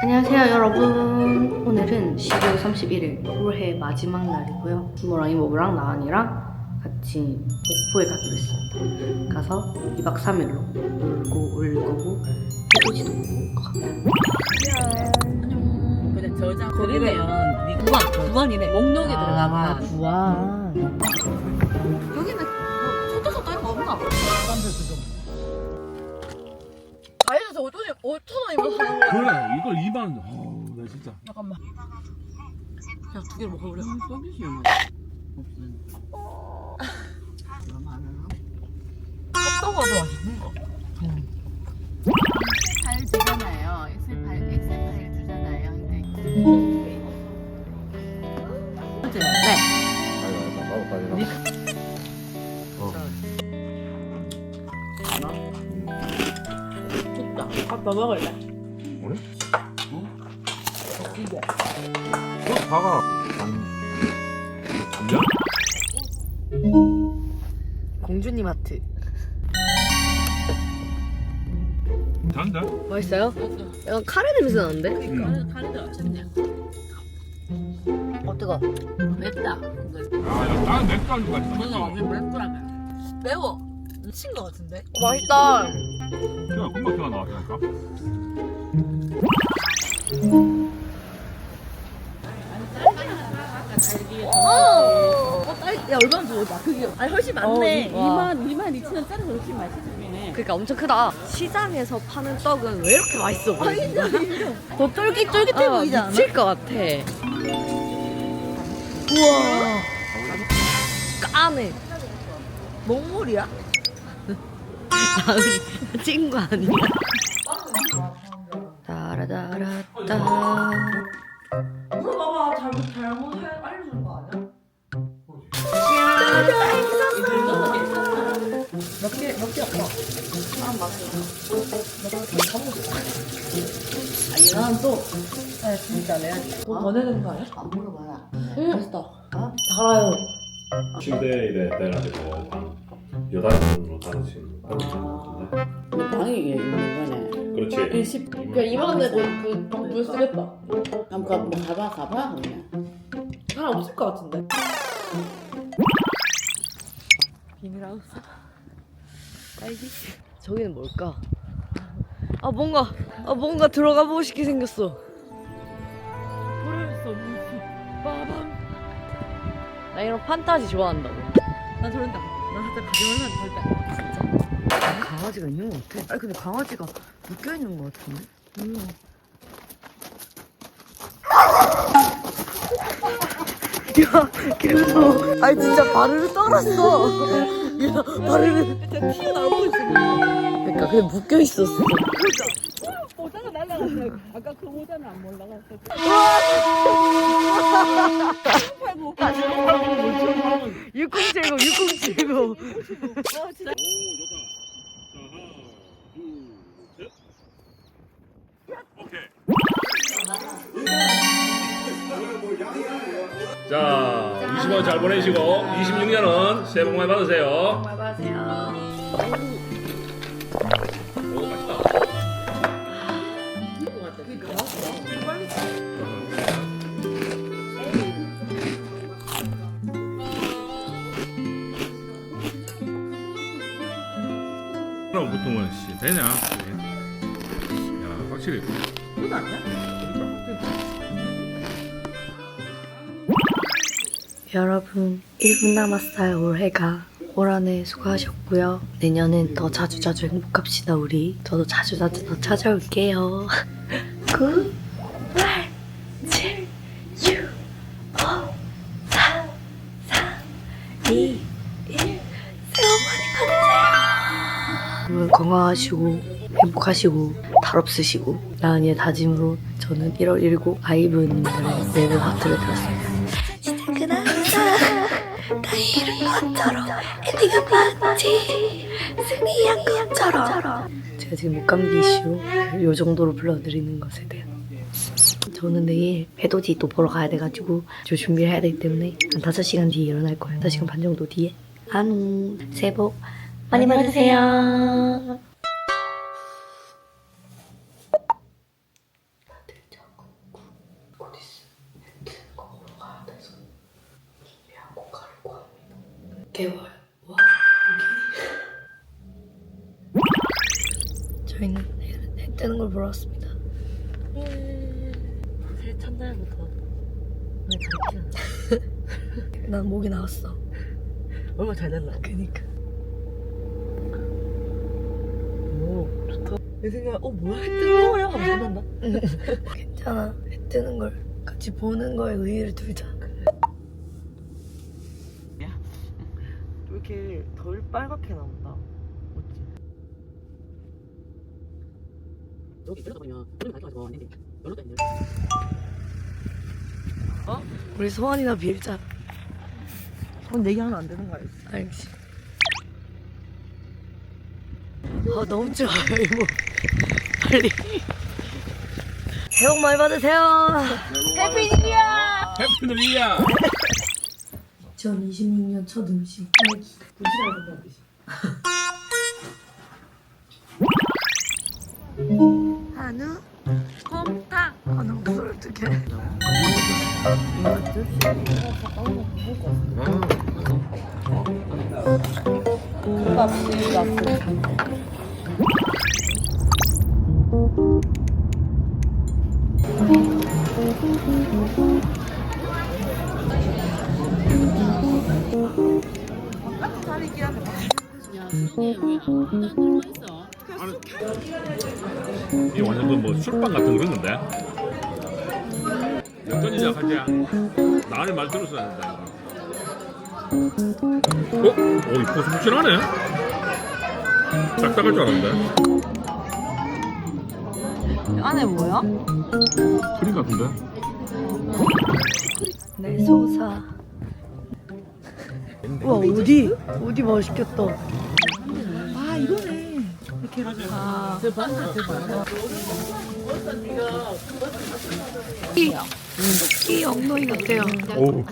안녕하세요 여러분. 오늘은 12월 31일 올해 마지막 날이고요. 이모랑 이모부랑 나은이랑 같이 목포에 가기로 했습니다. 가서 2박 3일로 놀고 올 거고 해돋이도 보고 갑니다 근데 저장 거리면 구원 구원이네. 목록에 들어가면. 구원 이걸 2만 어우 나 진짜 잠깐만. 그냥 두 개를 먹어버려. 서비스 컵떡어도 맛있는 거. 파일 주잖아요. 엑셀 파일 엑셀 파일 주잖아요. 근데 네. 좋다. 밥더 먹을래. 그 봐가 감자? 공주님 하트 단다? 맛있어요? 약간 카레 냄새 나는데? 응. 가리도 맛있네. 어 뜨거 맵다. 아 나는 맥주 안주 같다 뭔가 완전 맵더라고요. 매워. 미친 거 같은데? 맛있다 그냥 금방 전화 나왔다니까 좋을까? 그게, 아니, 훨씬 많네. 어, 와. 2만, 2만 2천 원짜리 훨씬 맛있네. 그러니까 엄청 크다 시장에서 파는 떡은 왜 이렇게 맛있어 보이지? 더 쫄깃쫄깃해 어, 보이지 않아? 미칠 것 같아 우와 까네 먹물이야? 나은이 찍은 거 아니야? 따라따라따 물어봐봐. 잘못, 잘못 아, 맞아. 아, 얘는 또, 아, 진짜 내야지. 돈 보내는 거 아니야? 안 물어봐라. 응. 맛있다. 아? 달아요. 침대에 내가지고 여단으로 다니시는 것 같은데 방이 있는 거네. 그렇지 10. 그냥 2만 원 내고 그돈 쓰겠다. 한번 가, 뭐 가봐, 가봐, 그냥. 사람 없을 것 같은데. 비닐하우스. 딸기? 저기는 뭘까? 아 뭔가 아 뭔가 들어가 보고 싶게 생겼어 버릴 수 없는 수. 빠밤 나 이런 판타지 좋아한다고 난 저런다. 나 살짝 가져올라 진짜. 강아지가 있는 것 같아 아니 근데 강아지가 묶여 있는 것 같은데 음. 야 계속 아니 진짜 바르르 떨었어 야 바르르 진짜 티 나오고 있어. 그러니까 근데 묶여 있었어 모자가 날라갔어. 아까 그 모자는 안 올라갔어. 팔고 6070 6070아 진짜. 자 20원 잘 보내시고 26년은 새해 복 많이 받으세요. 오 맛있다 그럼 보통은 씨 되냐? 야 확실히. 그거 아니야? 여러분 1분 남았어요 올해가. 올 한해 수고하셨고요. 내년엔 더 자주자주 행복합시다 우리. 저도 자주자주 더 찾아올게요. 9 8 7 6 5 4 3 2 1 새해 복 많이 받으세요. 여러분 건강하시고 행복하시고 탈 없으시고 나은이의 다짐으로 저는 1월 1일 아이브님들의 랩을 하트를 들었습니다 이룬 것처럼 엔딩은 맞지? 승리한 것처럼. 제가 지금 목감기 이슈 요 정도로 불러드리는 것에 대한. 저는 내일 해돋이 또 보러 가야 돼가지고 저 준비를 해야 되기 때문에 한 5시간 뒤에 일어날 거예요. 5시간 반 정도 뒤에. 안녕. 새해 복 많이 받으세요 6개월. 와, 여기. 저희는 해, 해 뜨는 걸 보러 왔습니다. 새 첫날부터 왜 그렇게 난 목이 나왔어. 얼마 잘 됐나? 그니까. 오 좋다 내 생각 어 뭐야 해 뜨는 거야 괜찮아. 해 뜨는 걸 같이 보는 거에 의의를 두자. 왜 이렇게 덜 빨갛게 나온다 어찌 여기 왔는데 열었다 있네. 우리 소원이나 빌자. 그건 얘기하면 안 되는 거 알지? 알지. 아 너무 좋아요 이모. 빨리. 새해 복 많이 받으세요. 해피 뉴 이어 2026년 첫 음식. 한우 곰탕. 한우 목소리 어떡해. 이 완전 그뭐 술빵 같은 그런 건데 역전이자 하자 나 안에 말 들었어야 된다 어? 오 이거 푹신하네 딱딱할 줄 알았는데 안에 뭐야? 크림 같은데? 내 소사. 와 어디 어디 맛있겠다. 아 이, 이 엉덩이 같아요. 오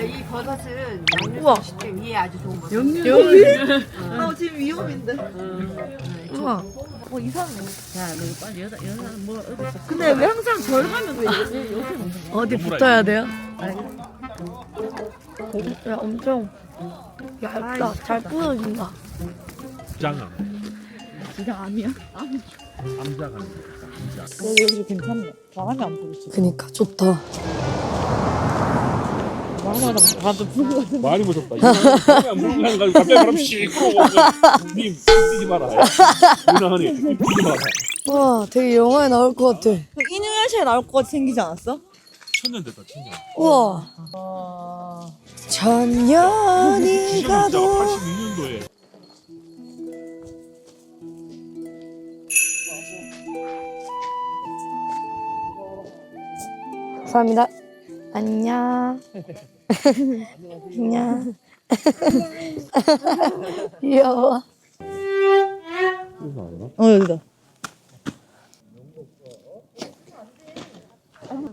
이 버섯은. 양념 위에 아주 좋은 버섯 여기? 아 지금 위험인데 우와. 어 이상해 자, 너 빨리 여자 여자 뭐 어디? 근데 왜 항상 절 하면 왜 요새? 어디 붙어야 돼요? 야 엄청 얇다. 잘 부서진다. 장아. 진짜 암이야? 암자가 여기 괜찮네. 바람이 안 불지 그니까 좋다. 바람마다 바람도 불고 많이 무섭다. 이거 물고 가는 거 갑자기 바람 씩 불어오고 님 뛰지 마라. 유나하니 뛰지 마라. 와 되게 영화에 나올 것 같아. 인유열차에 나올 것 같이 생기지 않았어? 천년 됐다 천년. 우와. 아. 천년이 가도 82년도에 감사합니다. 안녕. 안녕. 귀여워. 어 여기다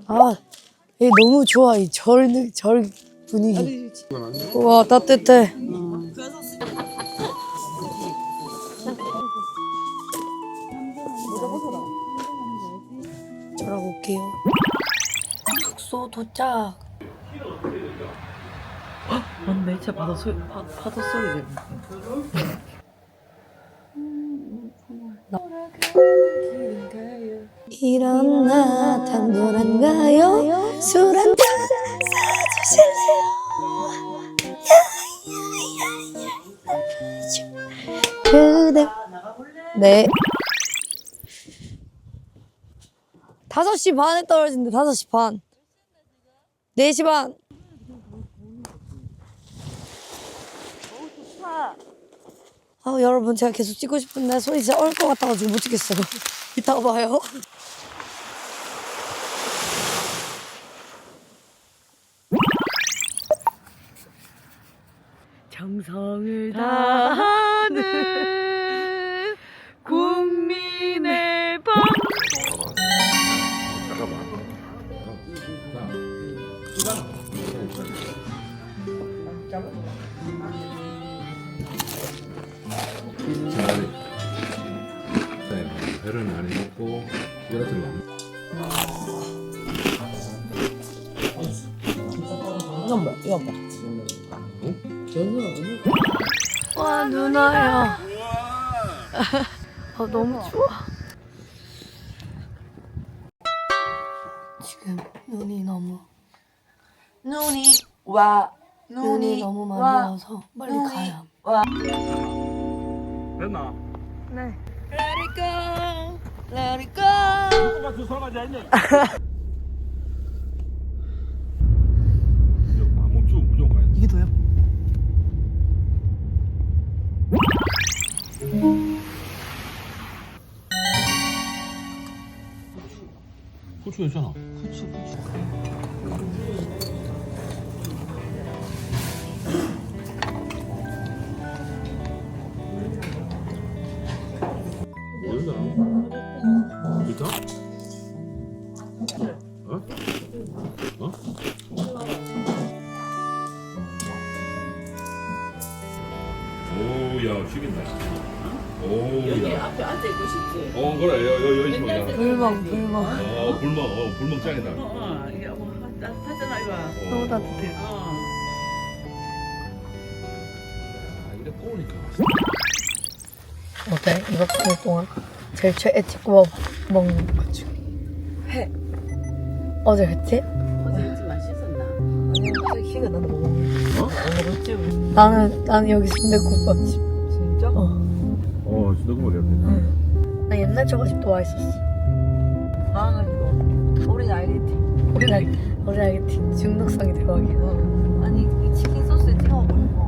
아, 얘 너무 좋아 이 절 절 분위기. 와 따뜻해. 올게요. 숙소 도착. 맞네 진짜 바다 소리 바, 파도 소리 들리네 일어나 단돌한가요? 술 한 잔 사주실래요? 그대 네 5시 반에 떨어진대 5시 반 4시 반 아 여러분 제가 계속 찍고 싶은데 손이 진짜 얼 것 같아가지고 못 찍겠어요. 이따가 봐요. 정성을 다하는 차라리 네, 배를 많이 먹고 여러 들어 이건 뭐야? 이건 뭐야? 와 누나야. 아 너무 추워. 지금 눈이 너무 눈이 와 눈이 너무 많이 와. 와서 빨리 눈이 가야. 와. 됐나? 네. Let it go, let it go. 누가 두 사람 앉아있네 이게 더요? 후추 있잖아 여 기다 그렇다? 어? 어? 오야 죽인다 오야 앞에 앉아 있고 싶지 어 그래 여, 여, 여기 있으면 그냥 불멍 불멍. 어 불멍 어 불멍 짱이다 어 이게 뭐 따뜻하잖아 이거 어. 너무 따뜻해. 어 아, 이래 꼬우니까 어때? 이거 동안 제일 최애 찍고 먹는 것 중에 회. 어제 했지? 어제 맛있었나 아니 어? 먹었지? 나는 나는 여기 순대국밥집. 진짜? 어. 어 진짜 그거겠네 나 옛날 저거집도 와 있었어. 나는 이거 우린 알겠지. 우리 알 우리 알겠지. 중독성이 대박이야. 아니 이 치킨 소스에 찍어 먹는 거.